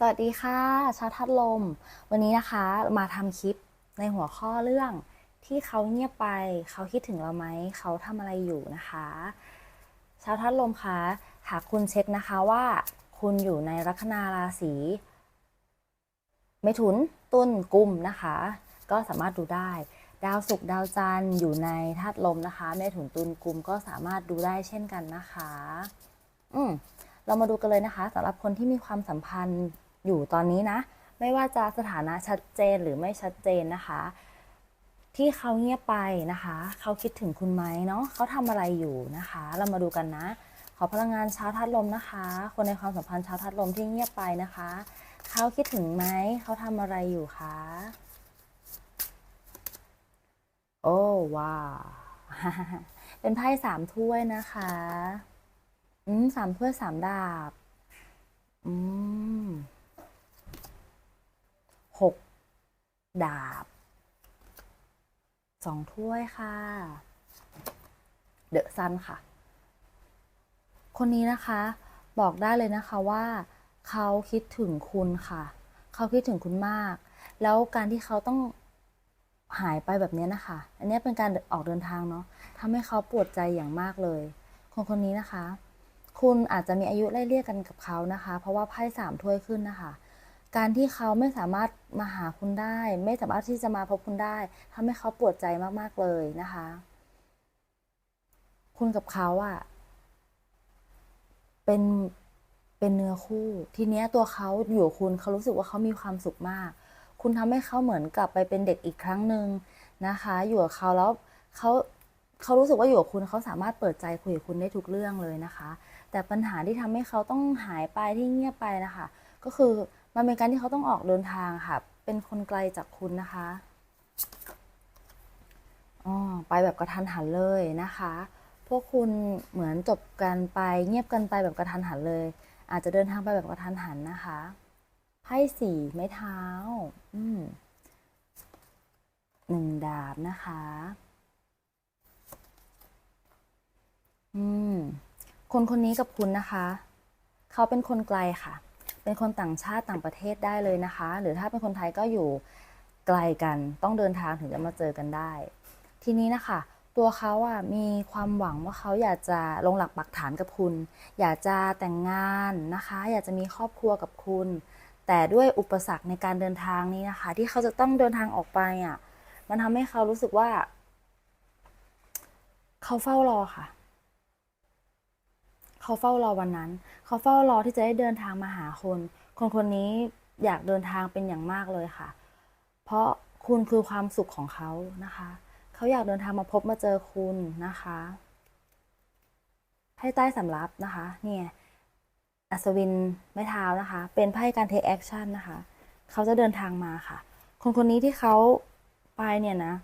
สวัสดีค่ะ ชาวทัดลม วันนี้นะคะมาทำคลิปในหัวข้อเรื่องที่เขาเงียบไป เขาคิดถึงเราไหม เขาทำอะไรอยู่นะคะ ชาวทัดลมคะหากคุณเช็คนะคะว่า คุณอยู่ในลัคนาราศีเมถุนตุลกุมนะคะ ก็สามารถดูได้ ดาวศุกร์ดาวจันทร์อยู่ในธาตุลมนะคะเมถุนตุลกุมก็สามารถดูได้เช่นกันนะคะ อืมเรามาดูกันเลยนะคะสำหรับคนที่มีความสัมพันธ์ อยู่ตอนนี้นะ ไม่ว่าจะสถานะชัดเจนหรือไม่ชัดเจนนะคะ ที่เขาเงียบไปนะคะ เขาคิดถึงคุณไหมเนาะเขาทำอะไรอยู่นะคะ เรามาดูกันนะ ขอพลังงานชาวธาตุลมนะคะ คนในความสัมพันธ์ชาวธาตุลมที่เงียบไปนะคะ เขาคิดถึงไหมเขาทำอะไรอยู่คะโอ้ว้าวเป็นไพ่สามถ้วยนะคะ อืมสามถ้วยสามดาบ อืมหก ดาบสองถ้วยค่ะ เดอะซันค่ะ คนนี้นะคะบอกได้เลยนะคะว่า เขาคิดถึงคุณค่ะ เขาคิดถึงคุณมาก แล้วการที่เขาต้องหายไปแบบนี้นะคะ อันนี้เป็นการออกเดินทางเนาะทำให้เขาปวดใจอย่างมากเลย คนคนนี้นะคะ คุณอาจจะมีอายุไล่เลี่ยกันกับเขานะคะ เพราะว่าไพ่สามถ้วยขึ้นนะคะ การที่เขาไม่สามารถมาหาคุณได้ ไม่สามารถที่จะมาพบคุณได้ทำให้เขาปวดใจมากๆเลยนะคะ คุณกับเขาอะเป็นเป็นเนื้อคู่ ทีเนี้ยตัวเขาอยู่กับคุณเขารู้สึกว่าเขามีความสุขมาก คุณทำให้เขาเหมือนกลับไปเป็นเด็กอีกครั้งหนึ่งนะคะ อยู่กับเขาแล้วเขาเขารู้สึกว่าอยู่กับคุณเขาสามารถเปิดใจคุยกับคุณได้ทุกเรื่องเลยนะคะ แต่ปัญหาที่ทำให้เขาต้องหายไปที่เงียบไปนะคะ ก็คือ มันเป็นการที่เขาต้องออกเดินทางค่ะ เป็นคนไกลจากคุณนะคะอ๋อไปแบบกระทันหันเลยนะคะ พวกคุณเหมือนจบกันไปเงียบกันไปแบบกระทันหันเลย อาจจะเดินทางไปแบบกระทันหันนะคะไพ่สี่ไม้เท้า อืมหนึ่งดาบนะคะ อืม คนคนนี้กับคุณนะคะ เขาเป็นคนไกลค่ะ เป็นคนต่างชาติต่างประเทศได้เลยนะคะ หรือถ้าเป็นคนไทยก็อยู่ไกลกันต้องเดินทางถึงจะมาเจอกันได้ ทีนี้นะคะ ตัวเขาอะมีความหวังว่าเขาอยากจะลงหลักปักฐานกับคุณ อยากจะแต่งงานนะคะ อยากจะมีครอบครัวกับคุณ แต่ด้วยอุปสรรคในการเดินทางนี้นะคะ ที่เขาจะต้องเดินทางออกไปอะมันทำให้เขารู้สึกว่า เขาเฝ้ารอค่ะ เขาเฝ้ารอวันนั้น เขาเฝ้ารอที่จะได้เดินทางมาหาคน คนคนนี้อยากเดินทางเป็นอย่างมากเลยค่ะ เพราะคุณคือความสุขของเขานะคะ เขาอยากเดินทางมาพบมาเจอคุณนะคะไพ่ใต้สำรับนะคะ เนี่ยอัศวินไม้เท้านะคะ เป็นไพ่การ take action นะคะ เขาจะเดินทางมาค่ะ คนคนนี้ที่เขาไปเนี่ยนะ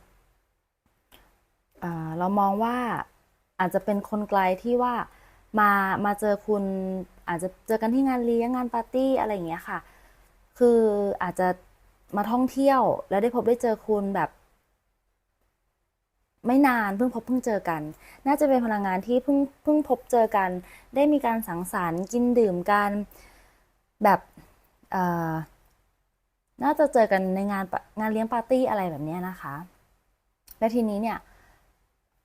เเรามองว่าอาจจะเป็นคนไกลที่ว่า มามาเจอคุณอาจจะเจอกันที่งานเลี้ยงงานปาร์ตี้อะไรอย่างเงี้ยค่ะ คืออาจจะมาท่องเที่ยว แล้วได้พบได้เจอคุณแบบ ไม่นานเพิ่งพบเพิ่งเจอกัน น่าจะเป็นพลังงานที่เพิ่งเพิ่งพบเจอกัน ได้มีการสังสรรค์กินดื่มกันแบบเอ่อน่าจะเจอกันในงานงานเลี้ยงปาร์ตี้อะไรแบบเนี้ยนะคะ และทีนี้เนี่ย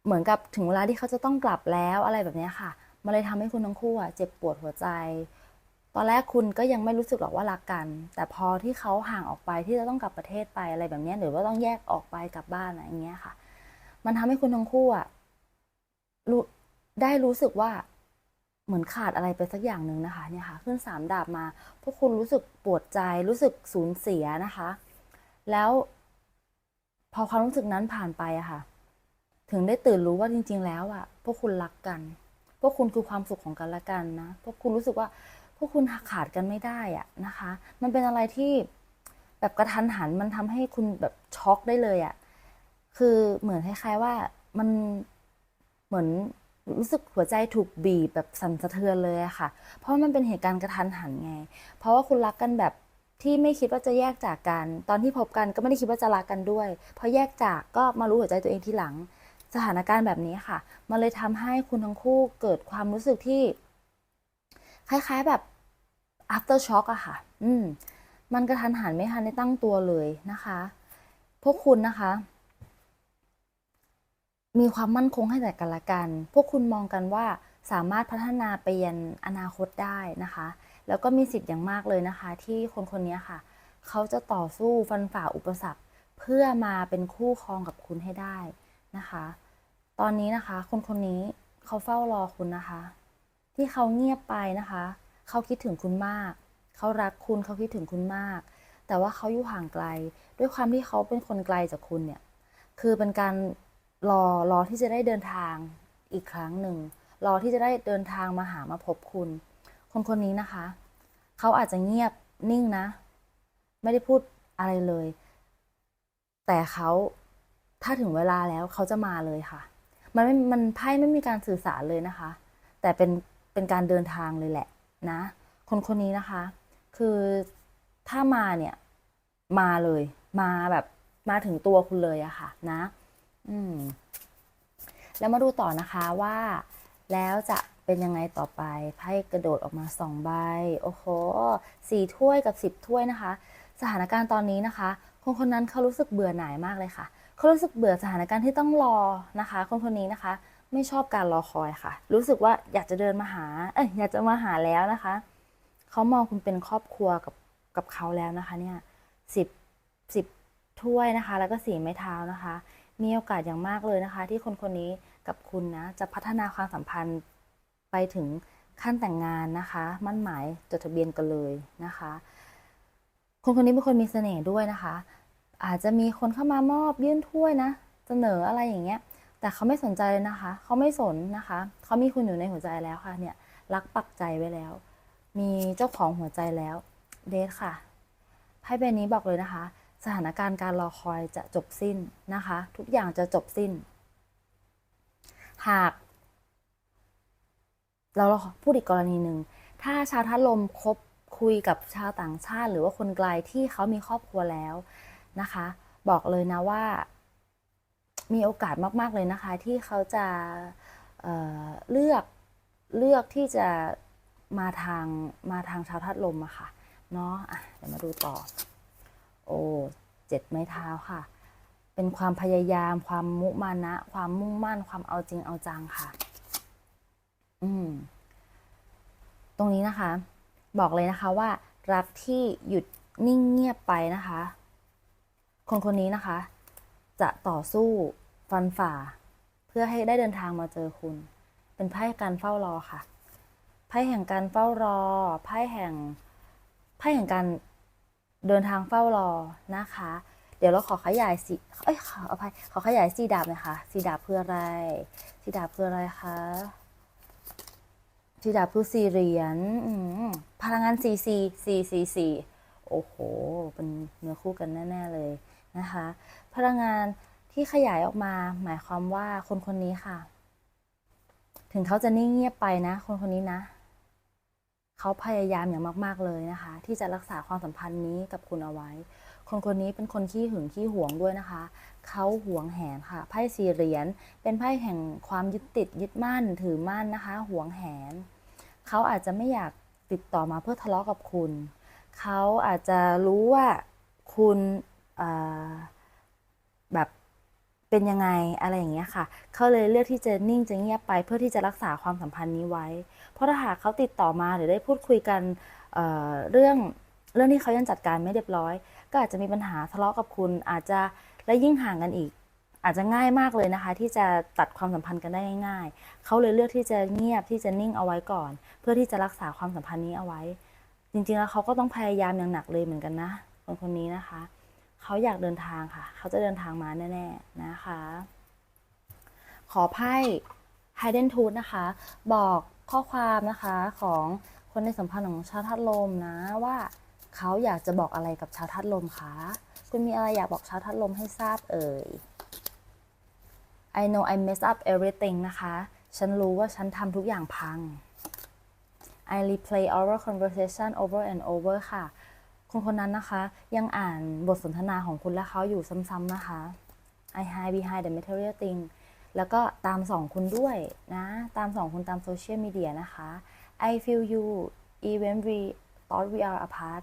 เหมือนกับถึงเวลาที่เขาจะต้องกลับแล้วอะไรแบบเนี้ยค่ะ มันเลยทำให้คุณทั้งคู่อะเจ็บปวดหัวใจ ตอนแรกคุณก็ยังไม่รู้สึกหรอกว่ารักกัน แต่พอที่เขาห่างออกไปที่จะต้องกลับประเทศไปอะไรแบบนี้หรือว่าต้องแยกออกไปกลับบ้านอะไรอย่างเงี้ยค่ะ มันทำให้คุณทั้งคู่อะรู้ได้รู้สึกว่าเหมือนขาดอะไรไปสักอย่างหนึ่งนะคะเนี่ยค่ะขึ้นสามดาบมา พวกคุณรู้สึกปวดใจรู้สึกสูญเสียนะคะ แล้วพอความรู้สึกนั้นผ่านไปอะค่ะ ถึงได้ตื่นรู้ว่าจริง ๆ แล้วอะพวกคุณรักกัน พวกคุณคือความสุขของกันและกันนะพวกคุณรู้สึกว่าพวกคุณขาดกันไม่ได้อะนะคะ มันเป็นอะไรที่แบบกระทันหันมันทำให้คุณแบบช็อกได้เลยอะคือเหมือนคล้ายๆว่ามันเหมือนรู้สึกหัวใจถูกบีบแบบสั่นสะเทือนเลยอะค่ะ เพราะมันเป็นเหตุการณ์กระทันหันไง เพราะว่าคุณรักกันแบบที่ไม่คิดว่าจะแยกจากกัน ตอนที่พบกันก็ไม่ได้คิดว่าจะรักกันด้วย พอแยกจากก็มารู้หัวใจตัวเองทีหลัง สถานการณ์แบบนี้ค่ะ มันเลยทำให้คุณทั้งคู่เกิดความรู้สึกที่ คล้ายๆแบบ after shock อะค่ะ อืม มันกระทันหันไม่ทันได้ตั้งตัวเลยนะคะ พวกคุณนะคะ มีความมั่นคงให้แต่กันละกัน พวกคุณมองกันว่าสามารถพัฒนาไปยันอนาคตได้นะคะ แล้วก็มีสิทธิ์อย่างมากเลยนะคะ ที่คนคนนี้ค่ะ เขาจะต่อสู้ฟันฝ่าอุปสรรค เพื่อมาเป็นคู่ครองกับคุณให้ได้นะคะ ตอนนี้นะคะ คนคนนี้เขาเฝ้ารอคุณนะคะ ที่เขาเงียบไปนะคะ เขาคิดถึงคุณมาก เขารักคุณเขาคิดถึงคุณมาก แต่ว่าเขาอยู่ห่างไกล ด้วยความที่เขาเป็นคนไกลจากคุณเนี่ย คือเป็นการรอรอที่จะได้เดินทางอีกครั้งหนึ่ง รอที่จะได้เดินทางมาหามาพบคุณ คนคนนี้นะคะ เขาอาจจะเงียบนิ่งนะ ไม่ได้พูดอะไรเลย แต่เขาถ้าถึงเวลาแล้วเขาจะมาเลยค่ะ มันไม่มันไพ่ไม่มีการสื่อสารเลยนะคะ แต่เป็นเป็นการเดินทางเลยแหละนะ คนคนนี้นะคะ คือถ้ามาเนี่ยมาเลย มาแบบมาถึงตัวคุณเลยอะค่ะ นะ อืม แล้วมาดูต่อนะคะว่า แล้วจะเป็นยังไงต่อไปไพ่กระโดดออกมาสองใบโอ้โหสี่ถ้วยกับสิบถ้วยนะคะ สถานการณ์ตอนนี้นะคะ คนคนนั้นเขารู้สึกเบื่อหน่ายมากเลยค่ะ เขารู้สึกเบื่อสถานการณ์ที่ต้องรอนะคะ คนคนนี้นะคะ ไม่ชอบการรอคอยค่ะ รู้สึกว่าอยากจะเดินมาหาเอ้ยอยากจะมาหาแล้วนะคะเขามองคุณเป็นครอบครัวกับกับเขาแล้วนะคะ เนี่ยสิบสิบถ้วยนะคะ แล้วก็สี่ไม้เท้านะคะ มีโอกาสอย่างมากเลยนะคะ ที่คนคนนี้กับคุณนะจะพัฒนาความสัมพันธ์ไปถึงขั้นแต่งงานนะคะ มั่นหมายจดทะเบียนกันเลยนะคะ คนคนนี้เป็นคนมีเสน่ห์ด้วยนะคะ อาจจะมีคนเข้ามามอบยื่นถ้วยนะ เสนออะไรอย่างเงี้ย แต่เขาไม่สนใจเลยนะคะ เขาไม่สนนะคะ เขามีคุณอยู่ในหัวใจแล้วค่ะ เนี่ย รักปักใจไว้แล้ว มีเจ้าของหัวใจแล้ว เดทค่ะ ไพ่ใบนี้บอกเลยนะคะ สถานการณ์การรอคอยจะจบสิ้นนะคะ ทุกอย่างจะจบสิ้น หาก เราพูดอีกกรณีหนึ่ง ถ้าชาวทัดลมคบคุยกับชาวต่างชาติ หรือว่าคนไกลที่เขามีครอบครัวแล้ว นะคะ บอกเลยนะว่า มีโอกาสมาก ๆ เลยนะคะ ที่เขาจะเเลือกเลือกที่จะมาทางมาทางชาวทัดลมอะค่ะเนาะะเดี๋ยวมาดูต่อ โอ้เจ็ดไม้เท้าค่ะ เป็นความพยายาม ความมุมานะ ความมุ่งมั่น ความเอาจริงเอาจังค่ะ อืม ตรงนี้นะคะ บอกเลยนะคะว่า รักที่หยุดนิ่งเงียบไปนะคะ คนคนนี้นะคะ จะต่อสู้ฟันฝ่า เพื่อให้ได้เดินทางมาเจอคุณ เป็นไพ่การเฝ้ารอค่ะไพ่แห่งการเฝ้ารอไพ่แห่งไพ่แห่งการเดินทางเฝ้ารอนะคะ เดี๋ยวเราขอขยายสีเอ้ยขออภัยขอขยายสีดาบหน่อยค่ะสีดาบเพื่ออะไรสีดาบเพื่ออะไรคะสีดาบเพื่อสี่เหรียญพลังงานสี่สี่สี่สี่สี่โอ้โห เป็นเนื้อคู่กันแน่ ๆ เลย นะคะ พลังงานที่ขยายออกมาหมายความว่าคนคนนี้ค่ะ ถึงเขาจะนิ่งเงียบไปนะ คนคนนี้นะเขาพยายามอย่างมาก ๆ เลยนะคะ ที่จะรักษาความสัมพันธ์นี้กับคุณเอาไว้ คนคนนี้เป็นคนขี้หึงขี้หวงด้วยนะคะ เขาหวงแหนค่ะไพ่สี่เหรียญเป็นไพ่แห่งความยึดติดยึดมั่นถือมั่นนะคะ หวงแหน เขาอาจจะไม่อยากติดต่อมาเพื่อทะเลาะกับคุณ เขาอาจจะรู้ว่าคุณ แบบเป็นยังไงอะไรอย่างเงี้ยค่ะ เขาเลยเลือกที่จะนิ่งจะเงียบไปเพื่อที่จะรักษาความสัมพันธ์นี้ไว้ เพราะถ้าหากเขาติดต่อมาหรือได้พูดคุยกันเเรื่องเรื่องที่เขายังจัดการไม่เรียบร้อย ก็อาจจะมีปัญหาทะเลาะกับคุณ อาจจะและยิ่งห่างกันอีก อาจจะง่ายมากเลยนะคะ ที่จะตัดความสัมพันธ์กันได้ง่าย ๆ เขาเลยเลือกที่จะเงียบที่จะนิ่งเอาไว้ก่อน เพื่อที่จะรักษาความสัมพันธ์นี้เอาไว้ จริงๆแล้วเขาก็ต้องพยายามอย่างหนักเลยเหมือนกันนะคนคนนี้นะคะ เขาอยากเดินทางค่ะ เขาจะเดินทางมาแน่ๆนะคะ ขอไพ่ Hidden Tooth นะคะ บอกข้อความนะคะของคนในสัมพันธ์ของชาวธาตุลมนะว่าเขาอยากจะบอกอะไรกับชาวธาตุลมคะคุณมีอะไรอยากบอกชาวธาตุลมให้ทราบเอ่ย I know I mess up everything นะคะ ฉันรู้ว่าฉันทำทุกอย่างพัง I replay our conversation over and over ค่ะ คนคนนั้นนะคะ ยังอ่านบทสนทนาของคุณและเขาอยู่ซ้ำๆนะคะ I hide behind the material thing แล้วก็ตามสองคุณด้วยนะ ตามสองคุณตามโซเชียลมีเดียนะคะ I feel you even we thought we are apart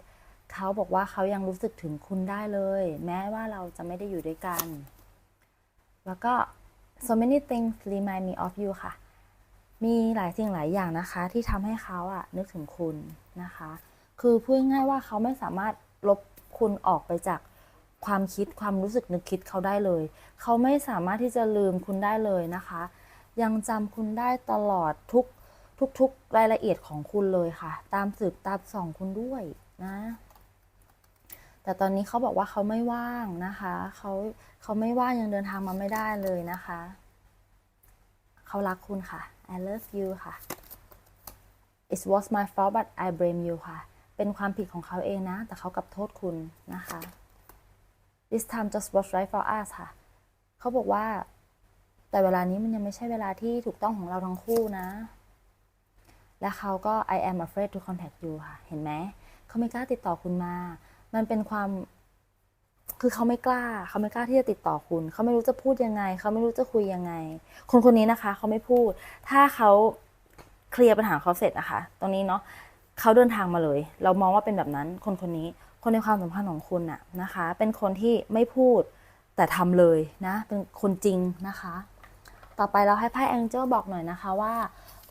เขาบอกว่าเขายังรู้สึกถึงคุณได้เลย แม้ว่าเราจะไม่ได้อยู่ด้วยกัน แล้วก็ so many things remind me of you ค่ะ มีหลายสิ่งหลายอย่างนะคะ ที่ทำให้เขาอะนึกถึงคุณนะคะ คือพูดง่ายว่าเขาไม่สามารถลบคุณออกไปจากความคิดความรู้สึกนึกคิดเขาได้เลย เขาไม่สามารถที่จะลืมคุณได้เลยนะคะ ยังจำคุณได้ตลอดทุกทุกๆรายละเอียดของคุณเลยค่ะ ตามสืบตามส่องคุณด้วยนะ แต่ตอนนี้เขาบอกว่าเขาไม่ว่างนะคะเขาเขาไม่ว่างยังเดินทางมาไม่ได้เลยนะคะ เขารักคุณค่ะ I love you ค่ะ It was my fault but I blame you ค่ะ เป็นความผิดของเขาเองนะ แต่เขากลับโทษคุณนะคะ This time just was right for us ค่ะ เขาบอกว่า แต่เวลานี้มันยังไม่ใช่เวลาที่ถูกต้องของเราทั้งคู่นะ และเขาก็ I am afraid to contact you ค่ะ เห็นไหม เขาไม่กล้าติดต่อคุณมา มันเป็นความ คือเขาไม่กล้า เขาไม่กล้าที่จะติดต่อคุณ เขาไม่รู้จะพูดยังไง เขาไม่รู้จะคุยยังไง คนคนนี้นะคะ เขาไม่พูด ถ้าเขาเคลียร์ปัญหาเขาเสร็จนะคะ ตรงนี้เนาะ เขาเดินทางมาเลย เรามองว่าเป็นแบบนั้น คนคนนี้ คนในความสัมพันธ์ของคุณน่ะนะคะ เป็นคนที่ไม่พูดแต่ทำเลยนะ เป็นคนจริงนะคะ ต่อไปเราให้ไพ่แองเจิลบอกหน่อยนะคะว่า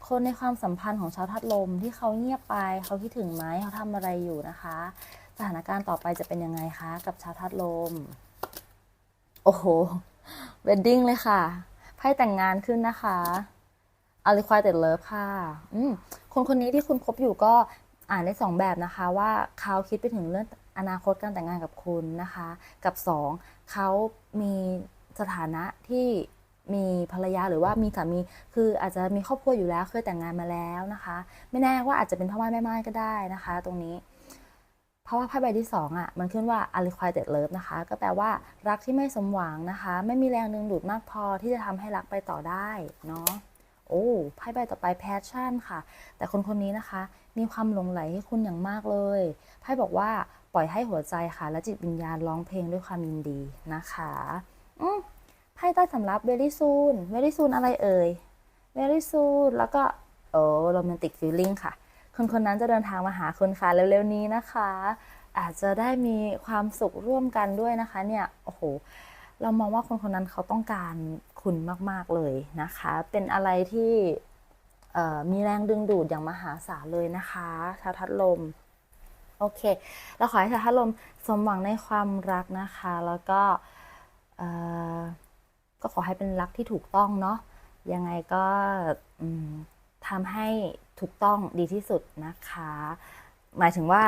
คนในความสัมพันธ์ของชาวทัดลมที่เขาเงียบไป เขาคิดถึงไหมเขาทำอะไรอยู่นะคะ สถานการณ์ต่อไปจะเป็นยังไงคะ กับชาวทัดลม โอ้โหเวดดิ้งเลยค่ะไพ่แต่งงานขึ้นนะคะ อาริควายเต็ดเลิฟค่ะคนคนนี้ที่คุณคบอยู่ก็อ่านได้สองแบบนะคะว่าเขาคิดไปถึงเรื่องอนาคตการแต่งงานกับคุณนะคะ กับสองเขามีสถานะที่มีภรรยาหรือว่ามีสามีคืออาจจะมีครอบครัวอยู่แล้วเคยแต่งงานมาแล้วนะคะ ไม่แน่ว่าอาจจะเป็นพ่อม่แม่ไม้ก็ได้นะคะ ตรงนี้ เพราะว่าไพ่ใบที่สองอะมันขึ้นว่า unrequited love นะคะ ก็แปลว่ารักที่ไม่สมหวังนะคะ ไม่มีแรงดึงดูดมากพอที่จะทำให้รักไปต่อได้เนาะ โอ้ไพ่ใบต่อไป passion ค่ะ แต่คนคนนี้นะคะ มีความหลงไหลให้คุณอย่างมากเลยไพ่บอกว่าปล่อยให้หัวใจค่ะ และจิตวิญญาณร้องเพลงด้วยความยินดีนะคะอืมไพ่ใต้สำรับ very soon very soon อะไรเอ่ย very soon แล้วก็โอ้ romantic feeling ค่ะ คนคนนั้นจะเดินทางมาหาคุณค่ะเร็วๆนี้นะคะ อาจจะได้มีความสุขร่วมกันด้วยนะคะเนี่ยโอ้โห เรามองว่าคนคนนั้นเขาต้องการคุณมาก ๆ เลยนะคะ เป็นอะไรที่มีแรงดึงดูดอย่างมหาศาลเลยนะคะชาวทัดลม โอเค เราขอให้ชาวทัดลมสมหวังในความรักนะคะ แล้วก็ก็ขอให้เป็นรักที่ถูกต้องเนาะ ยังไงก็ทำให้ถูกต้องดีที่สุดนะคะ หมายถึงว่า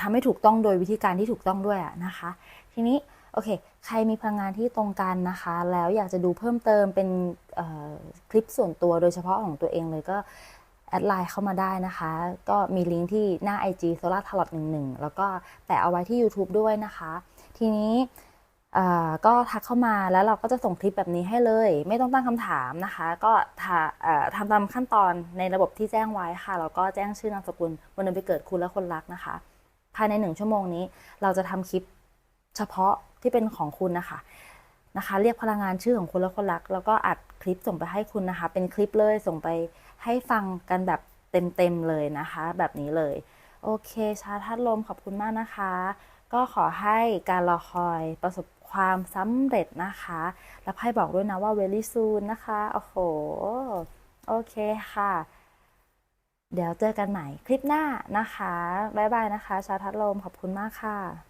ทำให้ถูกต้องโดยวิธีการที่ถูกต้องด้วยอะนะคะ ทีนี้ อเค ใครมีพลังงานที่ตรงกันนะคะ แล้วอยากจะดูเพิ่มเติมเป็นคลิปส่วนตัวโดยเฉพาะของตัวเองเลยก็แอดไลน์เข้ามาได้นะคะ ก็มีลิงก์ที่หน้า IG s o l a r t a l o t 11 แล้วก็แปะเอาไว้ที่ YouTube ด้วยนะคะ ทีนี้ก็ทักเข้ามาแล้วเราก็จะส่งคลิปแบบนี้ให้เลย ไม่ต้องตั้งคำถามนะคะ ก็ทำตามขั้นตอนในระบบที่แจ้งไว้ค่ะ แล้วก็แจ้งชื่อนามสกุลวันเดือนปีเกิดคุณและคนรักนะคะ ภายในหนึ่งชั่วโมงนี้ เราจะทำคลิป เฉพาะที่เป็นของคุณนะคะนะคะ เรียกพลังงานชื่อของคุณและคนรัก แล้วก็อัดคลิปส่งไปให้คุณนะคะ เป็นคลิปเลยส่งไปให้ฟังกันแบบเต็มๆเลยนะคะ แบบนี้เลย โอเค ชาทัดลมขอบคุณมากนะคะ ก็ขอให้การรอคอยประสบความสำเร็จนะคะ แล้วไพ่บอกด้วยนะว่า very soon นะคะ โอ้โห โอเคค่ะ เดี๋ยวเจอกันใหม่คลิปหน้านะคะ บ๊ายบายนะคะ ชาทัดลมขอบคุณมากค่ะ